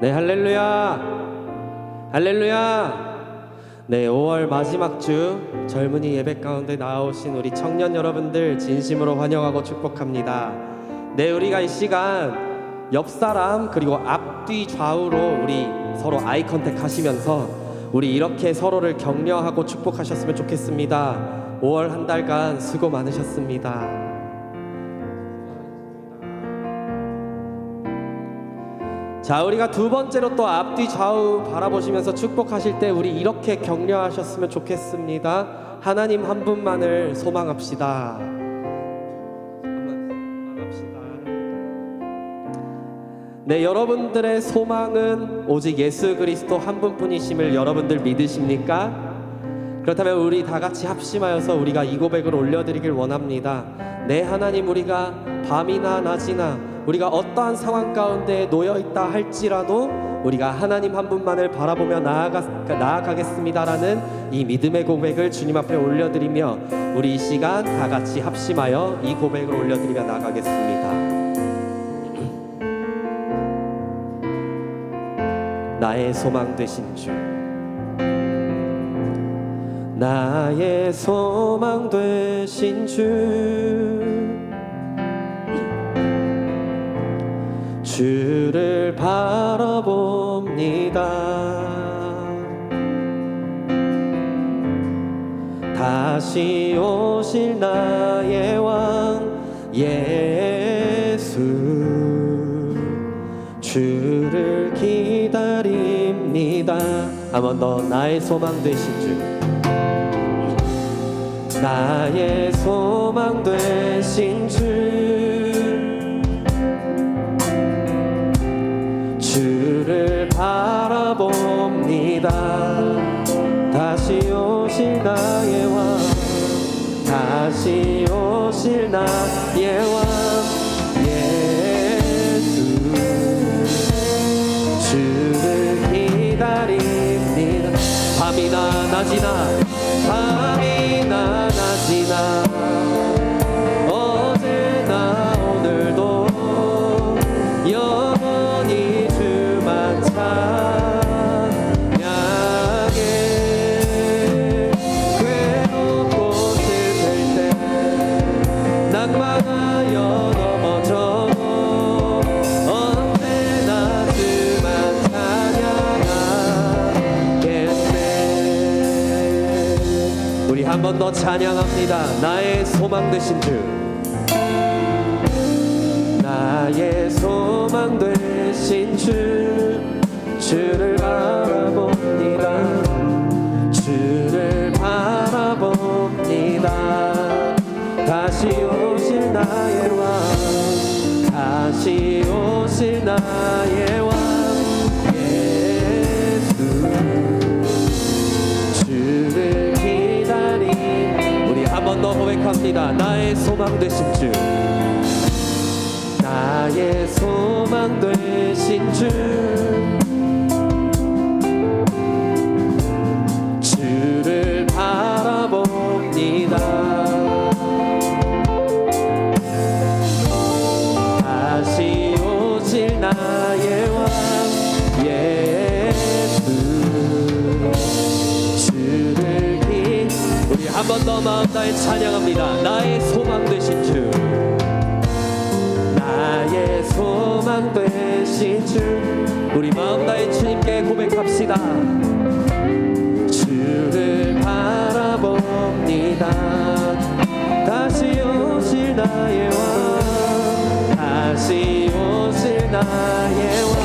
네, 할렐루야. 할렐루야. 네, 5월 마지막 주 젊은이 예배 가운데 나오신 우리 청년 여러분들 진심으로 환영하고 축복합니다. 네, 우리가 이 시간 옆 사람 그리고 앞뒤 좌우로 우리 서로 아이 컨택 하시면서 우리 이렇게 서로를 격려하고 축복하셨으면 좋겠습니다. 5월 한 달간 수고 많으셨습니다. 자, 우리가 두 번째로 또 앞뒤 좌우 바라보시면서 축복하실 때 우리 이렇게 격려하셨으면 좋겠습니다. 하나님 한 분만을 소망합시다. 네, 여러분들의 소망은 오직 예수 그리스도 한 분뿐이심을 여러분들 믿으십니까? 그렇다면 우리 다 같이 합심하여서 우리가 이 고백을 올려드리길 원합니다. 네, 하나님 우리가 밤이나 낮이나 우리가 어떠한 상황 가운데 놓여 있다 할지라도 우리가 하나님 한 분만을 바라보며 나아가, 나아가겠습니다라는 이 믿음의 고백을 주님 앞에 올려드리며 우리 이 시간 다 같이 합심하여 이 고백을 올려드리며 나아가겠습니다. 나의 소망 되신 주 나의 소망 되신 주 바라봅니다. 다시 오실 나의 왕 예수 주를 기다립니다. 한번 더 나의 소망 되신 주. 나의 소망 되신 주 바라봅니다. 다시 오실 나의 왕. 다시 오실 나의 왕. 예수. 주를 기다립니다. 밤이나 낮이나 밤이나 낮이나 찬양합니다. 나의 소망 되신 주. 나의 소망 되신 주. 주를 바라봅니다. 주를 바라봅니다. 다시 오실 나의 왕. 다시 오실 나의 더 고백합니다 나의 소망 되신 주. 나의 소망 되신 주 번 더 마음 다해 찬양합니다. 나의 소망 되신 주. 나의 소망 되신 주. 우리 마음 다해 주님께 고백합시다. 주를 바라봅니다. 다시 오실 나의 왕. 다시 오실 나의 왕.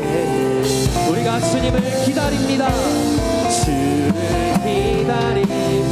예. 우리가 주님을 기다립니다. 주를 기다립니다